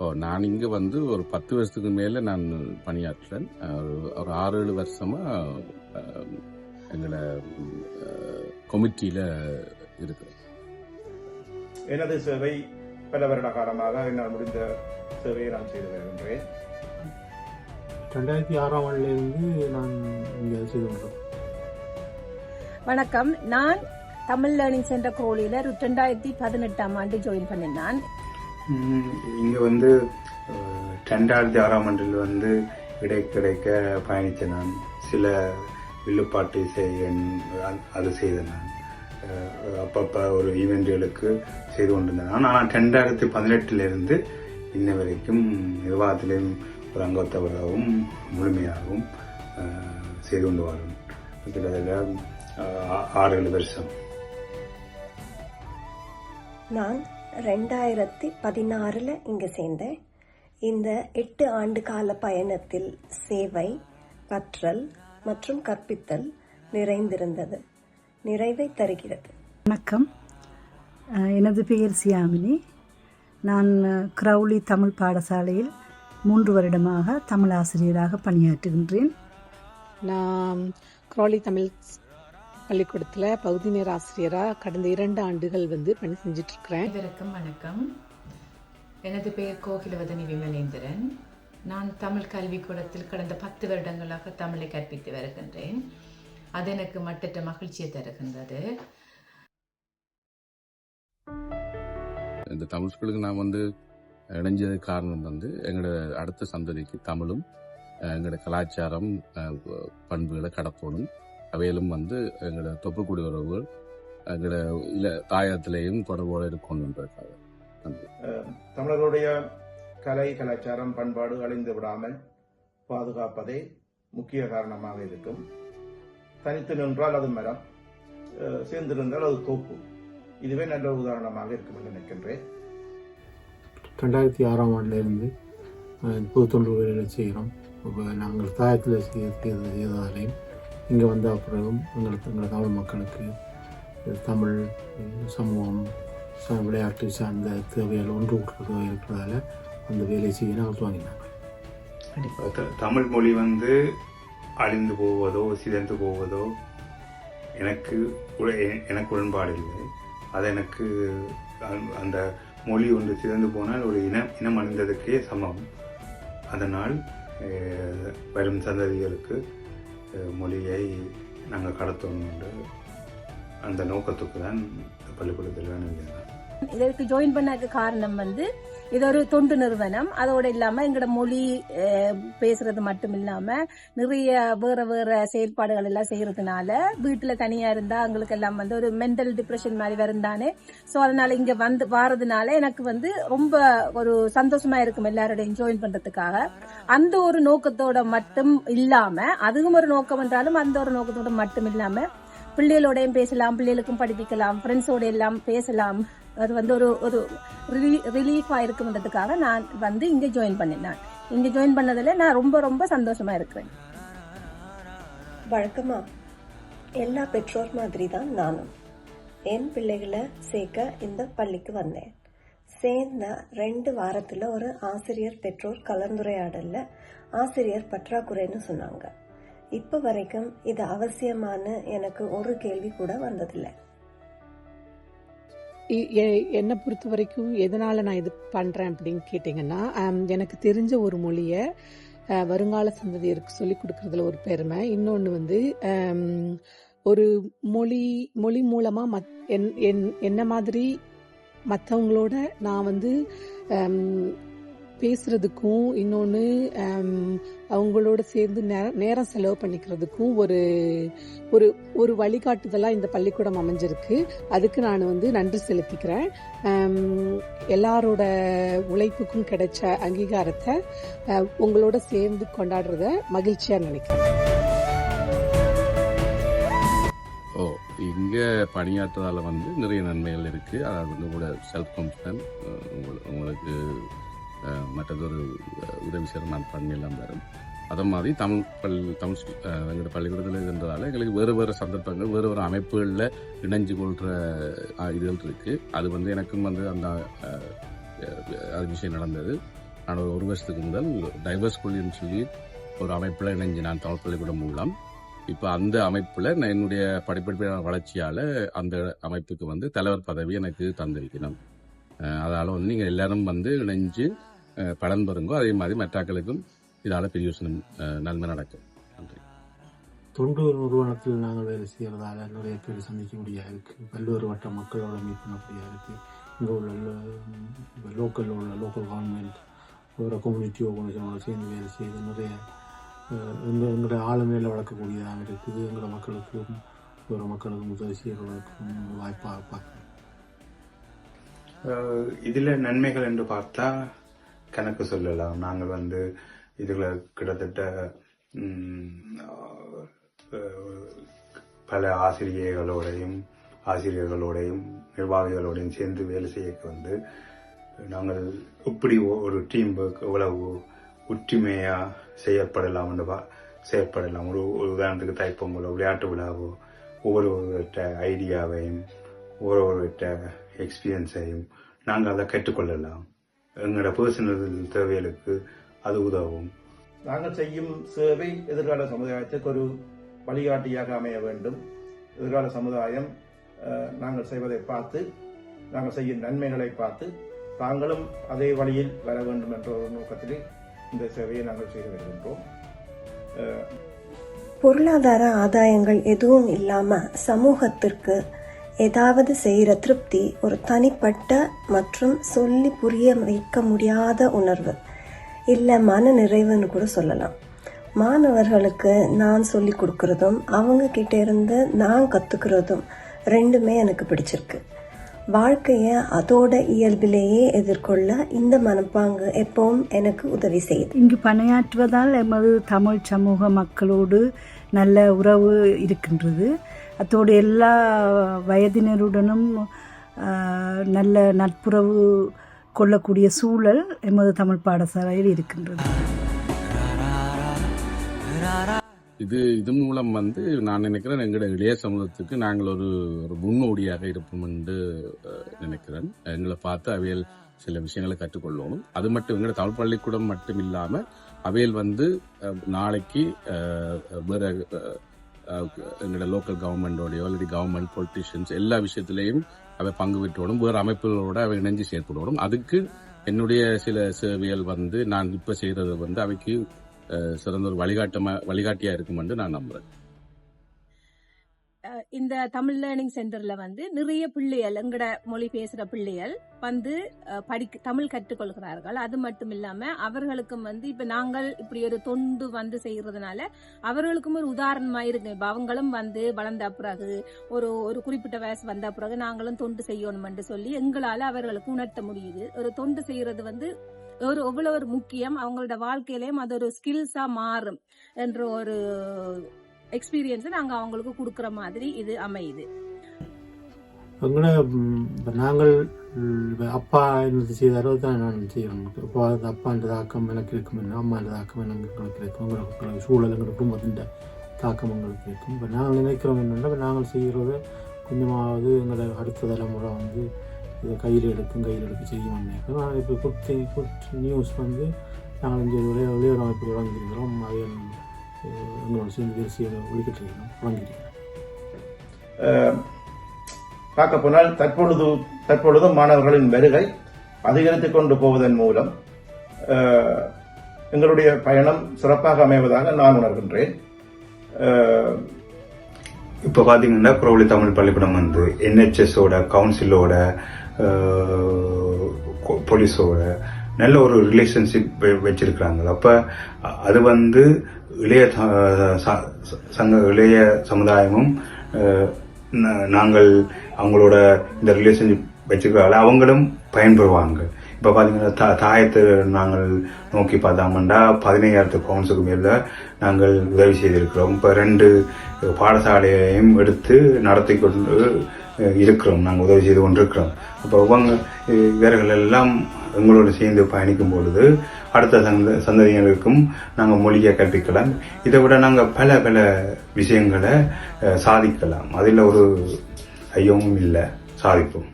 ஓ நான் இங்கே வந்து ஒரு பத்து வருஷத்துக்கு மேலே நான் பணியாற்றுறேன். ஒரு ஒரு ஆறு ஏழு வருஷமாக எங்களோட கொமிட்டியில் இருக்கிறேன் எனது சேவை பல வருட காலமாக என்னால் முடிந்த சேவையை நான் செய்து வருகின்றேன். ரெண்டாயிரத்தி ஆறாம் ஆண்டுலேருந்து நான் இங்கே செய்து கொண்டோம் வணக்கம். நான் தமிழ் லேர்னிங் சென்டர் கோழியில ரெண்டாயிரத்தி பதினெட்டாம் ஆண்டு ஜாயின் பண்ணினான். இங்கே வந்து ரெண்டாயிரத்தி ஆறாம் ஆண்டில் வந்து இடைக்கிடைக்க பயணித்தேன் நான். சில வில்லுப்பாட்டு செய்ய அது செய்தேன் நான். அப்பப்போ ஒரு ஈவெண்ட்டுகளுக்கு செய்து கொண்டிருந்தேன் நான். ஆனால் ரெண்டாயிரத்தி பதினெட்டிலிருந்து இன்ன வரைக்கும் நிர்வாகத்திலையும் ஒரு அங்கத்தவராகவும் முழுமையாகவும் செய்து கொண்டு வரும். கிட்டத்தட்ட ஆறு ஏழு வருஷம். நான் ரெண்டாயிரத்தி பதினாறில் இங்கே சேர்ந்தேன். இந்த எட்டு ஆண்டு கால பயணத்தில் சேவை கற்றல் மற்றும் கற்பித்தல் நிறைந்திருந்தது. நிறைவை தருகிறது. வணக்கம். எனது பெயர் சியாமினி. நான் கிரௌலி தமிழ் பாடசாலையில் மூன்று வருடமாக தமிழ் ஆசிரியராக பணியாற்றுகின்றேன். நான் குரோலி தமிழ் பள்ளிக்கூடத்தில் பகுதி நேர ஆசிரியராக கடந்த இரண்டு ஆண்டுகள் வந்து பணி செஞ்சுட்டு இருக்கிறேன் அனைவருக்கும் வணக்கம். எனது பெயர் கோகிலவதனி விமலேந்திரன். நான் தமிழ் கல்விக்கூடத்தில் கடந்த பத்து வருடங்களாக தமிழை கற்பித்து வருகின்றேன். அது எனக்கு மட்டற்ற மகிழ்ச்சியை தருகின்றது. இந்த தமிழ் ஸ்கூலுக்கு நான் வந்து இணைஞ்சது காரணம் வந்து எங்களோட அடுத்த சந்ததிக்கு தமிழும் எங்களோட கலாச்சாரம் பண்புகளை கடத்தணும் அவையிலும் வந்து எங்களோட தொப்புக்குடி உறவுகள் எங்களோட இல்ல தாயத்திலேயும் தொடர்போடு இருக்கணுன்றதுக்காக தமிழர்களுடைய கலை கலாச்சாரம் பண்பாடு அழிந்து விடாமல் பாதுகாப்பதே முக்கிய காரணமாக இருக்கும். தனித்து நின்றால் அது மரம் சேர்ந்திருந்தால் அது தோப்பு இதுவே நல்ல உதாரணமாக இருக்கும் என்று நினைக்கின்றேன். ரெண்டாயிரத்தி ஆறாம் ஆண்டிலிருந்து புது பொது தொண்டு வேலைகளை செய்கிறோம் இப்போ நாங்கள் தாயத்தில் செய்ததாலேயும் இங்கே வந்த பிறகும் எங்களுக்கு எங்கள் தமிழ் மக்களுக்கு தமிழ் சமூகம் விளையாட்டு சார்ந்த தேவைகள் ஒன்று கூட்டுறதாக இருக்கிறதால அந்த வேலையை செய்ய த- தமிழ் மொழி வந்து அழிந்து போவதோ சிதைந்து போவதோ எனக்கு எனக்கு உடன்பாடு இல்லை. அது எனக்கு அந்த- மொழி ஒன்று சிதைந்து போனால் ஒரு இனம் இனம் அழிந்ததுக்கே சமம். அதனால் வரும் சந்ததிகளுக்கு மொழியை நாங்கள் கடத்தணும் என்ற அந்த நோக்கத்துக்கு தான் பள்ளிக்கூடத்தில் வேணும் இதற்கு ஜாயின் பண்ணதுக்கு காரணம் வந்து இது ஒரு தொண்டு நிறுவனம். அதோட இல்லாம எங்களோட மொழி பேசுறது மட்டும் இல்லாம நிறைய வேற வேற செயல்பாடுகள் எல்லாம் செய்யறதுனால வீட்டுல தனியா இருந்தா அவங்களுக்கு எல்லாம் வந்து ஒரு மென்டல் டிப்ரெஷன் மாதிரி வருந்தானே. சோ அதனால இங்க வந்து வாரதுனால எனக்கு வந்து ரொம்ப ஒரு சந்தோஷமா இருக்கும் எல்லாரோடையும் ஜாயின் பண்றதுக்காக. அந்த ஒரு நோக்கத்தோட மட்டும் இல்லாம அதுவும் ஒரு நோக்கம் என்றாலும் அந்த ஒரு நோக்கத்தோட மட்டும் இல்லாம பிள்ளைகளோடையும் பேசலாம் பிள்ளைகளுக்கும் படிப்பிக்கலாம் ஃப்ரெண்ட்ஸோட எல்லாம் பேசலாம். அது வந்து ஒரு ஒரு ரிலீஃப் இருக்குன்றதுக்காக நான் வந்து இங்க ஜாயின் பண்ணினேன். இங்க ஜாயின் பண்ணதுல நான் ரொம்ப ரொம்ப சந்தோஷமா இருக்கிறேன். வழக்கமா எல்லா பெற்றோர் மாதிரி தான் நானும். என் பிள்ளைகளை சேர்க்க இந்த பள்ளிக்கு வந்தேன். சேர்ந்த ரெண்டு வாரத்தில் ஒரு ஆசிரியர் பெற்றோர் கலந்துரையாடலில் ஆசிரியர் பற்றாக்குறைன்னு சொன்னாங்க. இப்போ வரைக்கும் இது அவசியமானு எனக்கு ஒரு கேள்வி கூட வந்ததில்லை. என்னை பொறுத்த வரைக்கும் எதனால் நான் இது பண்ணுறேன் அப்படின்னு கேட்டிங்கன்னா எனக்கு தெரிஞ்ச ஒரு மொழியை வருங்கால சந்ததியருக்கு சொல்லிக் கொடுக்கறதுல ஒரு பெருமை. இன்னொன்று வந்து ஒரு மொழி மொழி மூலமாக மத் என்- என்- என்ன மாதிரி மற்றவங்களோட நான் வந்து பேசுறதுக்கும் இன்னொன்று அவங்களோட சேர்ந்து நேரம் செலவு பண்ணிக்கிறதுக்கும் ஒரு ஒரு ஒரு வழிகாட்டுதலாக இந்த பள்ளிக்கூடம் அமைஞ்சிருக்கு. அதுக்கு நான் வந்து நன்றி செலுத்திக்கிறேன். எல்லாரோட உழைப்புக்கும் கிடைச்ச அங்கீகாரத்தை உங்களோட சேர்ந்து கொண்டாடுறத மகிழ்ச்சியாக நினைக்கிறேன். ஓ இங்கே பணியாற்றதால் வந்து நிறைய நன்மைகள் இருக்குது அதாவது வந்து உங்களோட செல்ஃப் கான்ஃபிடன்ஸ் உங்களுக்கு மற்றதொரு உதவி செய்கிற நான் பண்ணியெல்லாம் தரும். அதை மாதிரி தமிழ் பள்ளி தமிழ் எங்களோட பள்ளிக்கூடத்தில் இருந்ததால் எங்களுக்கு வேறு வேறு சந்தர்ப்பங்கள் வேறு வேறு அமைப்புகளில் இணைஞ்சு கொள்கிற இதுகள் இருக்குது அது வந்து எனக்கும் வந்து அந்த அது விஷயம் நடந்தது. நான் ஒரு ஒரு வருஷத்துக்கு முதல் டைவர்ஸ் ஸ்கூல்னு சொல்லி ஒரு அமைப்பில் இணைஞ்சு நான் தமிழ் பள்ளிக்கூடம் மூலம். இப்போ அந்த அமைப்பில் நான் என்னுடைய படிப்படிப்பான வளர்ச்சியால் அந்த அமைப்புக்கு வந்து தலைவர் பதவி எனக்கு தந்திருக்கணும் அதனால் வந்து நீங்கள் எல்லாரும் வந்து இணைஞ்சு பலன் பெறுங்கோ. அதே மாதிரி மற்றாக்களுக்கும் இதால் பெரிய யோசனை நன்மை நடக்கும். நன்றி. தொண்டு நிறுவனத்தில் நாங்கள் வேலை செய்கிறதால நிறைய பேர் சந்திக்க முடியாது இருக்குது பல்வேறு வட்ட மக்களோட மீட் பண்ண முடியாது இருக்குது இங்கே உள்ள லோக்கலில் உள்ள லோக்கல் கவர்மெண்ட் வேறு கம்யூனிட்டி ஆர்கனைசேஷனோட சேர்ந்து வேலை செய்து நிறைய எங்கள் எங்களோட ஆளுமையில் வளர்க்கக்கூடியதாக இருக்குது. எங்களோட மக்களுக்கும் வேறு மக்களுக்கும் உதவி செய்கிறவர்களுக்கும் வாய்ப்பாக பார்க்குறேன். அஹ் இதுல நன்மைகள் என்று பார்த்தா கணக்கு சொல்லலாம். நாங்கள் வந்து இதுகளை கிட்டத்தட்ட பல ஆசிரியர்களோடையும் ஆசிரியர்களோடையும் நிர்வாகிகளோடையும் சேர்ந்து வேலை செய்ய வந்து நாங்கள் இப்படி ஒரு டீம் ஒர்க் எவ்வளவு ஒற்றுமையா செயற்படலாம் செயற்படலாம் ஒரு ஒரு உதாரணத்துக்கு தைப்பொங்கலோ விளையாட்டு விழாவோ ஒவ்வொருவர்கிட்ட ஐடியாவையும் ஒவ்வொருவர்கிட்ட எக்ஸ்பீரியன்ஸையும் நாங்கள் அதை கற்றுக்கொள்ளலாம். எங்களோட பர்சனல் தேவைகளுக்கு அது உதவும். நாங்கள் செய்யும் சேவை எதிர்கால சமுதாயத்துக்கு ஒரு வழிகாட்டியாக அமைய வேண்டும். எதிர்கால சமுதாயம் நாங்கள் செய்வதை பார்த்து நாங்கள் செய்யும் நன்மைகளை பார்த்து தாங்களும் அதே வழியில் வர வேண்டும் என்ற ஒரு நோக்கத்திலே இந்த சேவையை நாங்கள் செய்து வருகின்றோம். பொருளாதார ஆதாயங்கள் எதுவும் இல்லாம சமூகத்திற்கு ஏதாவது செய்கிற திருப்தி ஒரு தனிப்பட்ட மற்றும் சொல்லி புரிய வைக்க முடியாத உணர்வு. இல்லை மன நிறைவுன்னு கூட சொல்லலாம். மாணவர்களுக்கு நான் சொல்லி கொடுக்குறதும் அவங்க இருந்து நான் கற்றுக்கிறதும் ரெண்டுமே எனக்கு பிடிச்சிருக்கு. வாழ்க்கையை அதோட இயல்பிலேயே எதிர்கொள்ள இந்த மனப்பாங்கு எப்பவும் எனக்கு உதவி செய்யுது. இங்கு பணியாற்றுவதால் எமது தமிழ் சமூக மக்களோடு நல்ல உறவு இருக்கின்றது. அத்தோடு எல்லா வயதினருடனும் நல்ல நட்புறவு கொள்ளக்கூடிய சூழல் எமது தமிழ் பாடசாலையில் இருக்கின்றது. இது இது மூலம் வந்து நான் நினைக்கிறேன் எங்களோட இளைய சமூகத்துக்கு நாங்கள் ஒரு ஒரு முன்னோடியாக இருப்போம் என்று நினைக்கிறேன். எங்களை பார்த்து அவையில் சில விஷயங்களை கற்றுக்கொள்ளணும். அது மட்டும் எங்களோட தமிழ் பள்ளிக்கூடம் மட்டும் இல்லாமல் அவையில் வந்து நாளைக்கு வேற எங்களோட லோக்கல் கவர்மெண்டோடையோ அல்லது கவர்மெண்ட் பொலிட்டிஷியன்ஸ் எல்லா விஷயத்திலையும் அவை பங்கு பெற்றோடும் வேறு அமைப்புகளோட அவை இணைஞ்சு செயற்படணும் அதுக்கு என்னுடைய சில சேவைகள் வந்து நான் இப்போ செய்கிறது வந்து அவைக்கு சிறந்த ஒரு வழிகாட்டமாக வழிகாட்டியாக இருக்கும் என்று நான் நம்புகிறேன் இந்த தமிழ் லேர்னிங் சென்டர்ல வந்து நிறைய பிள்ளைகள் எங்கட மொழி பேசுற பிள்ளைகள் வந்து படிக்க தமிழ் கற்றுக்கொள்கிறார்கள். அது மட்டும் இல்லாம அவர்களுக்கும் வந்து இப்ப நாங்கள் இப்படி ஒரு தொண்டு வந்து செய்யறதுனால அவர்களுக்கும் ஒரு உதாரணமா இருக்கு இப்ப அவங்களும் வந்து வளர்ந்த பிறகு ஒரு ஒரு குறிப்பிட்ட வயசு வந்த பிறகு நாங்களும் தொண்டு செய்யணும்னு சொல்லி எங்களால அவர்களுக்கு உணர்த்த முடியுது. ஒரு தொண்டு செய்யறது வந்து ஒரு எவ்வளவு ஒரு முக்கியம். அவங்களோட வாழ்க்கையிலயும் அது ஒரு ஸ்கில்ஸா மாறும் என்ற ஒரு எக்ஸ்பீரியன்ஸை நாங்கள் அவங்களுக்கு கொடுக்குற மாதிரி இது அமையுது. எங்களோட நாங்கள் அப்பா என்னது செய்தாரோ தான் நான் செய்யணும் அப்பா அப்பான்ற தாக்கம் எனக்கு இருக்கும் என்ன அம்மான்ற தாக்கம் எனக்கு இருக்கும். எங்களுக்கு சூழல் எங்களோட குடும்பத்தின் தாக்கம் எங்களுக்கு இருக்கும். இப்போ நாங்கள் நினைக்கிறோம் என்னென்னா இப்போ நாங்கள் செய்கிறத கொஞ்சமாவது எங்களோட அடுத்த தலைமுறை வந்து இதை கையில் எடுக்கும் கையில் எடுக்க செய்யும் நினைக்கிறோம். ஆனால் இப்போ குட் திங் குட் நியூஸ் வந்து நாங்கள் இங்கே விளைய விளையாட அமைப்பு வழங்கியிருக்கிறோம் அவையல் எங்களோட சேர்ந்து தேசிய ஒழிக்கிட்டு வழங்கியிருக்கிறோம் பார்க்க போனால் தற்பொழுது தற்பொழுது மாணவர்களின் வருகை அதிகரித்துக் கொண்டு போவதன் மூலம் எங்களுடைய பயணம் சிறப்பாக அமைவதாக நான் உணர்கின்றேன். இப்போ பார்த்தீங்கன்னா குரோலி தமிழ் பள்ளிக்கூடம் வந்து என்ஹெச்எஸோட கவுன்சிலோட போலீஸோட நல்ல ஒரு ரிலேஷன்ஷிப் வச்சிருக்கிறாங்க. அப்போ அது வந்து இளைய சங்க இளைய சமுதாயமும் நாங்கள் அவங்களோட இந்த ரிலேஷன்ஷிப் வச்சிருக்கிறாங்க அவங்களும் பயன்பெறுவாங்க. இப்போ பார்த்தீங்கன்னா தா தாயத்தை நாங்கள் நோக்கி பார்த்தோம்னா பதினையாயிரத்து பவுன்ஸுக்கு மேலே நாங்கள் உதவி செய்திருக்கிறோம். இப்போ ரெண்டு பாடசாலையையும் எடுத்து நடத்தி கொண்டு இருக்கிறோம் நாங்கள் உதவி செய்து கொண்டிருக்கிறோம். அப்போ இவங்க இவர்கள் எல்லாம் எங்களோடு சேர்ந்து பயணிக்கும் பொழுது அடுத்த சந்த சந்ததியினருக்கும் நாங்கள் மொழியை கற்பிக்கலாம். இதை விட நாங்கள் பல பல விஷயங்களை சாதிக்கலாம். அதில் ஒரு ஐயமும் இல்லை சாதிப்போம்.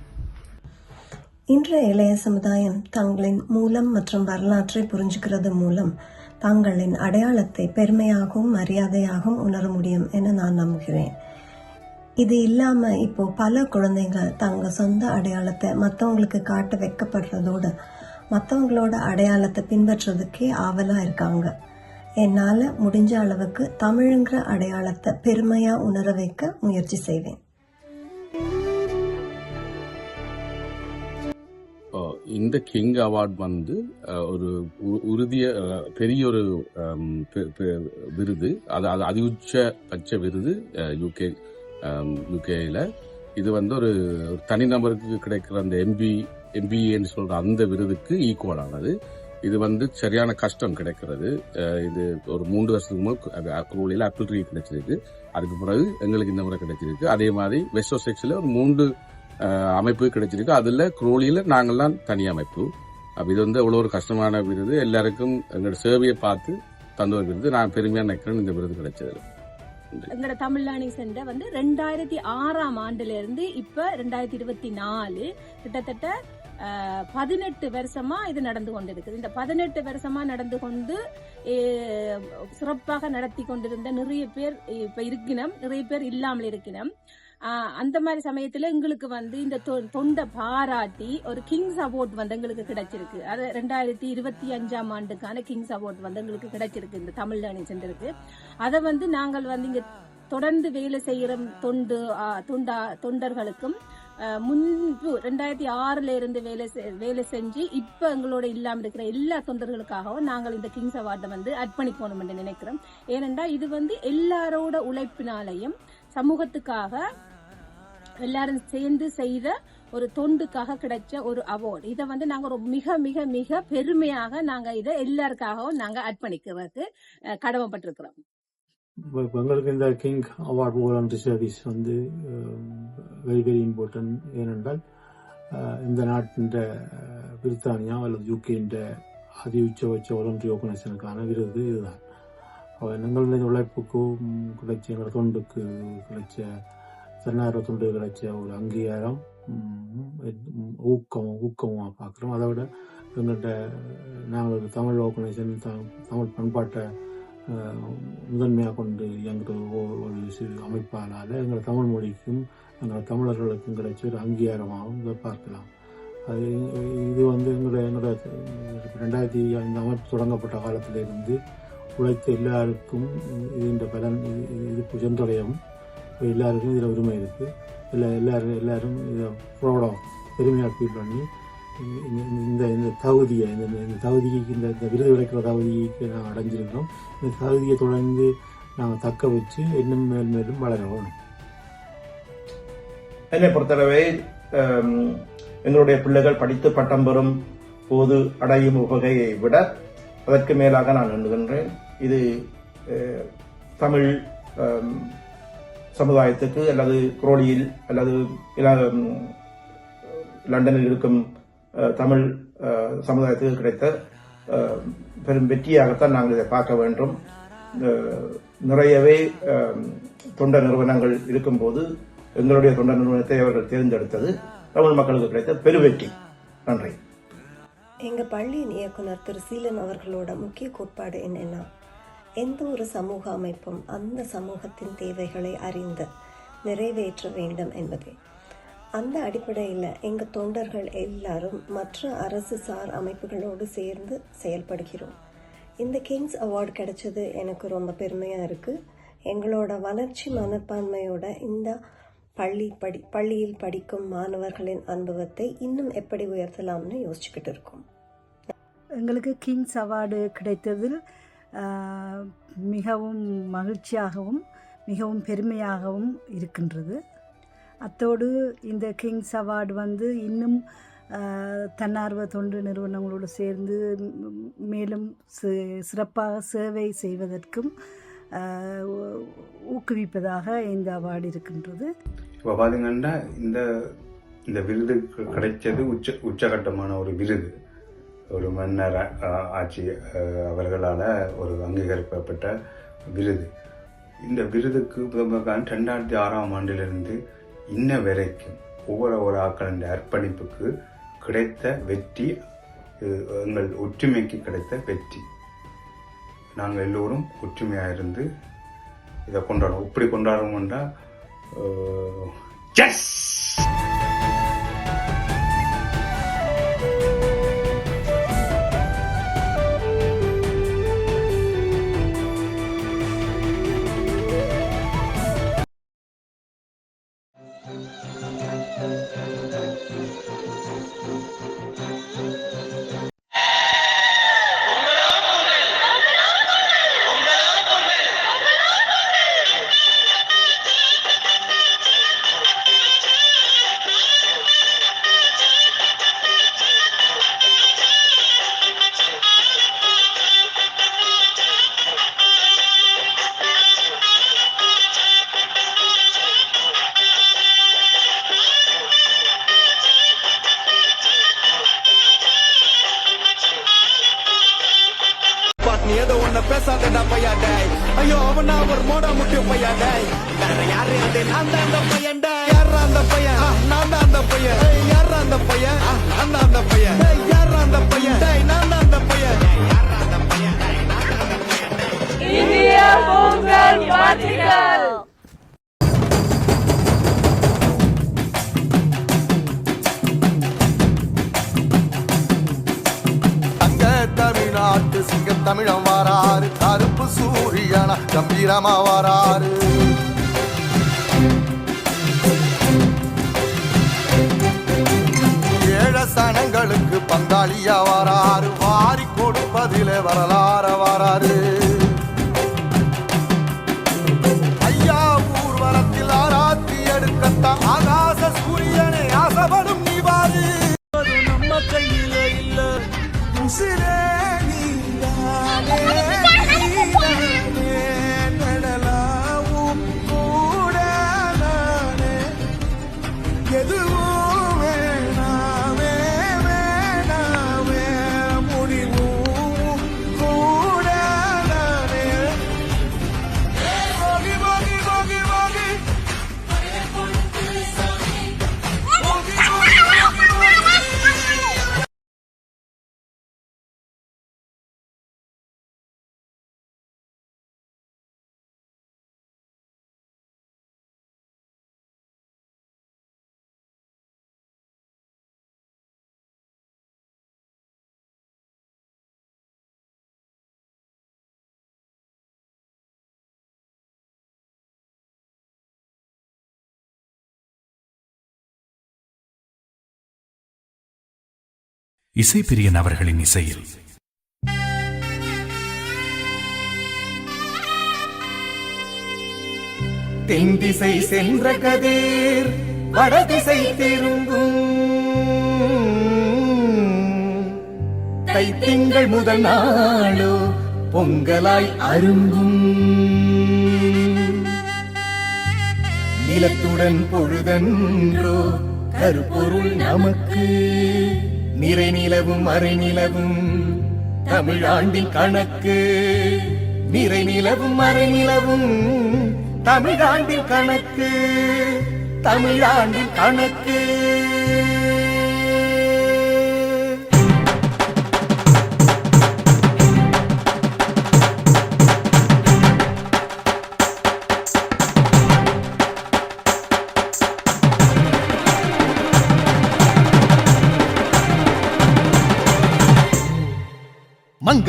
இன்றைய இளைய சமுதாயம் தங்களின் மூலம் மற்றும் வரலாற்றை புரிஞ்சுக்கிறது மூலம் தங்களின் அடையாளத்தை பெருமையாகவும் மரியாதையாகவும் உணர முடியும் என நான் நம்புகிறேன். இது இல்லாம இப்போ பல குழந்தைங்க தங்க சொந்த அடையாளத்தை மற்றவங்களுக்கு காட்ட வைக்கப்படுறதோட மற்றவங்களோட அடையாளத்தை பின்பற்றுறதுக்கே ஆவலா இருக்காங்க. என்னால முடிஞ்ச அளவுக்கு தமிழுங்கிற அடையாளத்தை பெருமையா உணர வைக்க முயற்சி செய்வேன். இந்த கிங் அவார்ட் வந்து ஒரு உ- உறுதிய பெரிய ஒரு விருது அது அது அதிஉச்ச பட்ச விருது யூகே யூகேயில் இது வந்து ஒரு தனிநபருக்கு கிடைக்கிற அந்த எம்பி எம்பிஏன்னு சொல்ற அந்த விருதுக்கு ஈக்குவலானது இது வந்து சரியான கஷ்டம் கிடைக்கிறது. இது ஒரு மூன்று வருஷத்துக்கு முன்பு குரூலியில் ஆப்பிள் ட்ரீ கிடைச்சிருக்கு. அதுக்கு பிறகு எங்களுக்கு இந்த முறை கிடைச்சிருக்கு. அதே மாதிரி வெஸ்டோ செக்ஸில் ஒரு மூன்று அமைப்பு கிடைச்சிருக்கு. அதில் குரோலியில் நாங்கள்லாம் தனி அமைப்பு. அப்போ இது வந்து அவ்வளோ ஒரு கஷ்டமான விருது. எல்லாருக்கும் எங்களோட சேவையை பார்த்து தந்த ஒரு விருது. நான் பெருமையாக நினைக்கிறேன் இந்த விருது கிடைச்சது எங்களோட தமிழ் லேர்னிங் சென்டர் வந்து ரெண்டாயிரத்தி ஆறாம் ஆண்டுல இருந்து இப்ப ரெண்டாயிரத்தி இருபத்தி நாலு கிட்டத்தட்ட பதினெட்டு வருஷமா இது நடந்து கொண்டிருக்குது. இந்த பதினெட்டு வருஷமா நடந்து கொண்டு சிறப்பாக நடத்தி கொண்டிருந்த நிறைய பேர் இப்ப இருக்கணும் நிறைய பேர் இல்லாமல் இருக்கணும் அந்த மாதிரி சமயத்துல எங்களுக்கு வந்து இந்த தொ- தொண்டை பாராட்டி ஒரு கிங்ஸ் அவார்ட் வந்து எங்களுக்கு கிடைச்சிருக்கு. அது ரெண்டாயிரத்தி இருபத்தி அஞ்சாம் ஆண்டுக்கான கிங்ஸ் அவார்ட் வந்து எங்களுக்கு கிடைச்சிருக்கு. இந்த தமிழ் அணி சென்றிருக்கு. அதை வந்து நாங்கள் வந்து இங்க தொடர்ந்து வேலை செய்கிற தொண்டு தொண்டா தொண்டர்களுக்கும் முன்பு ரெண்டாயிரத்தி ஆறுல இருந்து வேலை வேலை செஞ்சு இப்ப எங்களோட இல்லாம இருக்கிற எல்லா தொண்டர்களுக்காகவும் நாங்கள் இந்த கிங்ஸ் அவார்டை வந்து அர்ப்பணிக்கணும் என்று நினைக்கிறோம். ஏனென்றால் இது வந்து எல்லாரோட உழைப்பினாலையும் சமூகத்துக்காக எல்லாரும் சேர்ந்து செய்த ஒரு தொண்டுக்காக கிடைச்ச ஒரு அவார்டு இதை வந்து நாங்க ஒரு மிக மிக மிக பெருமையாக நாங்க இதை எல்லாருக்காகவும் நாங்க அர்ப்பணிக்கிறதுக்கு கடமைப்பட்டிருக்கிறோம். எங்களுக்கு இந்த கிங் அவார்ட் வாலண்டரி சர்வீஸ் வந்து வெரி வெரி இம்பார்ட்டன்ட் ஏனென்றால் இந்த நாட்டின் பிரித்தானியா அல்லது யூகேன்ற அதி உச்சபட்ச வாலண்டரி ஆர்கனைசேஷனுக்கான விருது இதுதான். எங்களுடைய உழைப்புக்கும் கிடைச்ச எங்களோட தொண்டுக்கு கிடைச்ச தன்னார்வ கிடைச்ச ஒரு அங்கீகாரம் ஊக்கம் ஊக்கமாக பார்க்குறோம் அதை விட எங்கள்கிட்ட நாங்கள் ஒரு தமிழ் ஆர்கனைசேஷன் தமிழ் பண்பாட்டை முதன்மையாக கொண்டு இயங்குற ஒரு சிறு அமைப்பானால் எங்கள் தமிழ் மொழிக்கும் எங்கள் தமிழர்களுக்கும் கிடைச்ச ஒரு அங்கீகாரமாகவும் இதை பார்க்கலாம். அது இது வந்து எங்களுடைய எங்களோட ரெண்டாயிரத்தி அந்த அமைப்பு தொடங்கப்பட்ட காலத்திலிருந்து உழைத்த எல்லாருக்கும் இதுன்ற பலன் இது சென்றடையவும் இப்போ எல்லாருக்கும் இதில் உரிமை இருக்குது எல்லா எல்லாரும் எல்லாரும் இதை ப்ரௌடாக பெருமையாக ஃபீல் பண்ணி இந்த- இந்த- இந்த தகுதியை இந்த இந்த தகுதிக்கு இந்த இந்த விருது கிடைக்கிற தகுதிக்கு நாங்கள் அடைஞ்சிருக்கிறோம். இந்த தகுதியை தொடர்ந்து நாங்கள் தக்க வச்சு இன்னும் மேல் மேலும் வளரணும் என்னை பொறுத்தளவை எங்களுடைய பிள்ளைகள் படித்து பட்டம் பெறும் போது அடையும் உபகையை விட அதற்கு மேலாக நான் எண்ணுகின்றேன். இது தமிழ் சமுதாயத்துக்கு அல்லது குரோலியில் அல்லது லண்டனில் இருக்கும் தமிழ் சமுதாயத்துக்கு கிடைத்த பெரும் வெற்றியாகத்தான் நாங்கள் இதை பார்க்க வேண்டும். நிறையவே அஹ், தொண்ட நிறுவனங்கள் இருக்கும்போது எங்களுடைய தொண்ட நிறுவனத்தை அவர்கள் தேர்ந்தெடுத்தது. தமிழ் மக்களுக்கு கிடைத்த பெருவெற்றி நன்றி. எங்கள் பள்ளியின் இயக்குனர் திரு சீலன் அவர்களோட முக்கிய கோட்பாடு என்னென்னா எந்த ஒரு சமூக அமைப்பும் அந்த சமூகத்தின் தேவைகளை அறிந்து நிறைவேற்ற வேண்டும் என்பதே. அந்த அடிப்படையில் எங்கள் தொண்டர்கள் எல்லாரும் மற்ற அரசு சார் அமைப்புகளோடு சேர்ந்து செயல்படுகிறோம். இந்த கிங்ஸ் அவார்டு கிடைச்சது எனக்கு ரொம்ப பெருமையாக இருக்குது எங்களோட வளர்ச்சி மனப்பான்மையோட இந்த பள்ளி படி பள்ளியில் படிக்கும் மாணவர்களின் அனுபவத்தை இன்னும் எப்படி உயர்த்தலாம்னு யோசிச்சுக்கிட்டு இருக்கோம். எங்களுக்கு கிங்ஸ் அவார்டு கிடைத்ததில் மிகவும் மகிழ்ச்சியாகவும் மிகவும் பெருமையாகவும் இருக்கின்றது. அத்தோடு இந்த கிங்ஸ் அவார்டு வந்து இன்னும் தன்னார்வ தொண்டு நிறுவனங்களோடு சேர்ந்து மேலும் சிறப்பாக சேவை செய்வதற்கும் ஊக்குவிப்பதாக இந்த அவார்டு இருக்கின்றது. இப்போ பார்த்தீங்கன்னா இந்த இந்த விருது கிடைச்சது உச்ச உச்சகட்டமான ஒரு விருது. ஒரு மன்னர் ஆட்சி அவர்களால் ஒரு அங்கீகரிக்கப்பட்ட விருது. இந்த விருதுக்கு முதல்வர்கான் ரெண்டாயிரத்தி ஆறாம் ஆண்டிலிருந்து இன்ன வரைக்கும் ஒவ்வொரு ஒரு ஆக்களின் அர்ப்பணிப்புக்கு கிடைத்த வெற்றி எங்கள் ஒற்றுமைக்கு கிடைத்த வெற்றி. நாங்கள் எல்லோரும் ஒற்றுமையாக இருந்து இதை கொண்டாடுவோம். இப்படி கொண்டாடுவோம்னா எஸ் தங்க தமிழ்நாட்டு சிங்க தமிழம் வராறு கருப்பு சூரியனா கம்பீரமா வாராரு ஏழ சனங்களுக்கு பங்காளியா வராறு வாரி கொடுப்பதிலே வரலாற வாராரு இசைப்பிரியன் அவர்களின் இசையில். தென் திசை சென்ற கதிர் வடதிசை திரும்பும். தைத்திங்கள் முதல் நாளோ பொங்கலாய் அரும்பும். நிலத்துடன் பொழுதன்றோ கருப்பொருள் நமக்கு நிறை நிலவும் அரை நிலவும் தமிழாண்டின் கணக்கு. நிறை நிலவும் அரை நிலவும் தமிழாண்டின் கணக்கு. தமிழாண்டின் கணக்கு.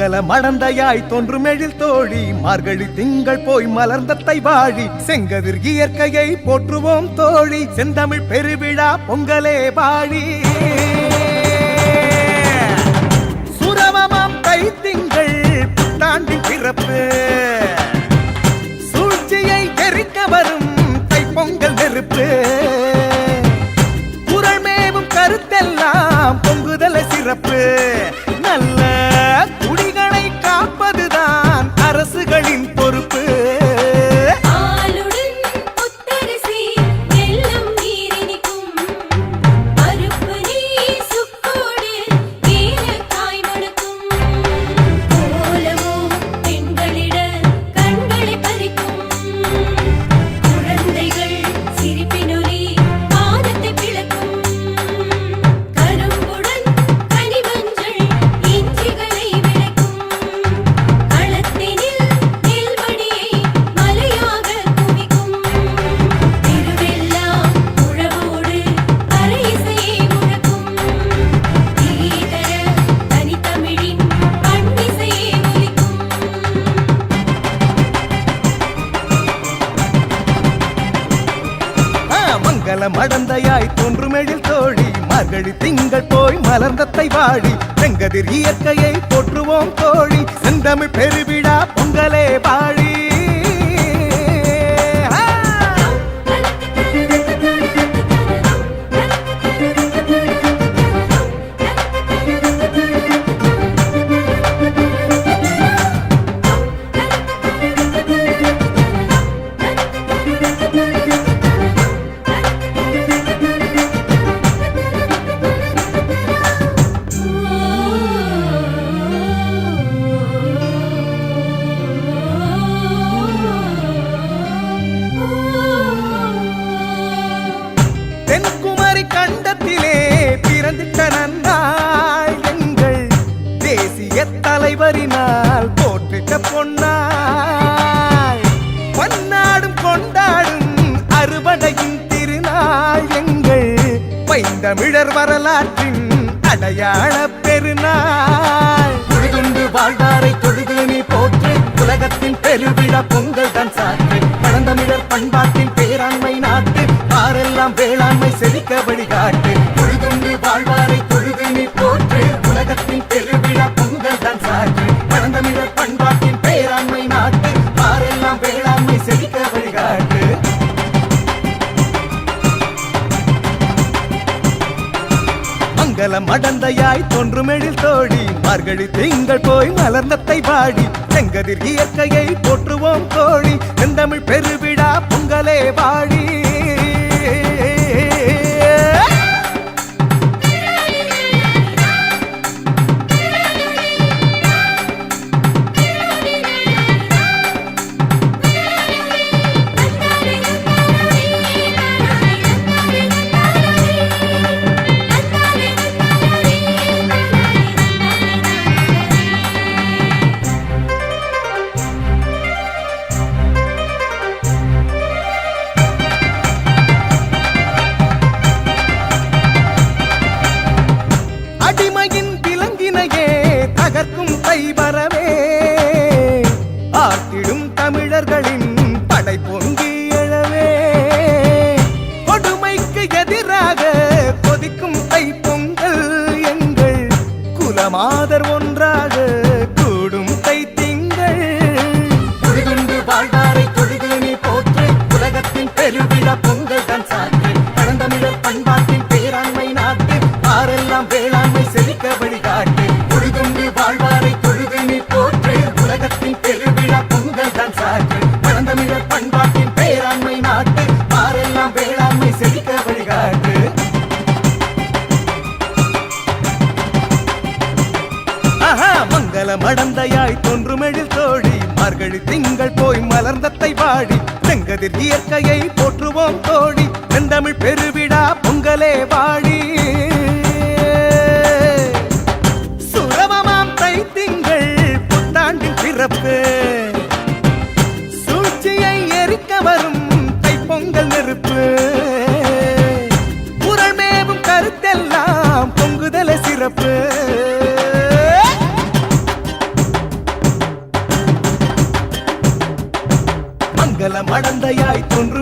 மங்கள மடந்தையாய் தோன்றும் எழில் தோழி. மார்கழி திங்கள் போய் மலர்ந்த வாழி. செங்கதிர் இயற்கையை போற்றுவோம் தோழி. செந்தமிழ் பெருவிழா பொங்கலே வாழி. சுரவமாம் தை திங்கள் புத்தாண்டின் பிறப்பு. மகள மடந்தையாய் தோன்றுமெழில் தோழி. மார்கழி திங்கள் போய் மலர்ந்தத்தை வாழி. செங்கதிர் இயற்கையை போற்றுவோம் தோழி. செந்தமிழ் பெருவிழா பொங்கலே வாழி. பண்பாட்டில் பேராண்மை நாட்டு ஆரெல்லாம் வேளாண்மை செழிக்க வழிகாட்டு. மங்கள மடந்தையாய் தோன்றுமெழில் தோழி. மார்கழி திங்கள் போய் மலர்ந்தத்தை பாடி. செங்கதிர் இயற்கையை போற்றுவோம் கோழி செந்தமிழ் பெருவிழா பொங்கலே வாழி பரவ மலம் அடந்தையாய் தோன்றுமெழில் தோழி. மார்கழி திங்கள் போய் மலர்ந்தத்தை வாடி. செங்கதிர் இயற்கையை போற்றுவோம் தோழி. செந்தமிழ் பெருவிடா பொங்கலே வாடி. சுரவமாம் தை திங்கள் புத்தாண்டின் பிறப்பு. மடந்தையாய் தொன்று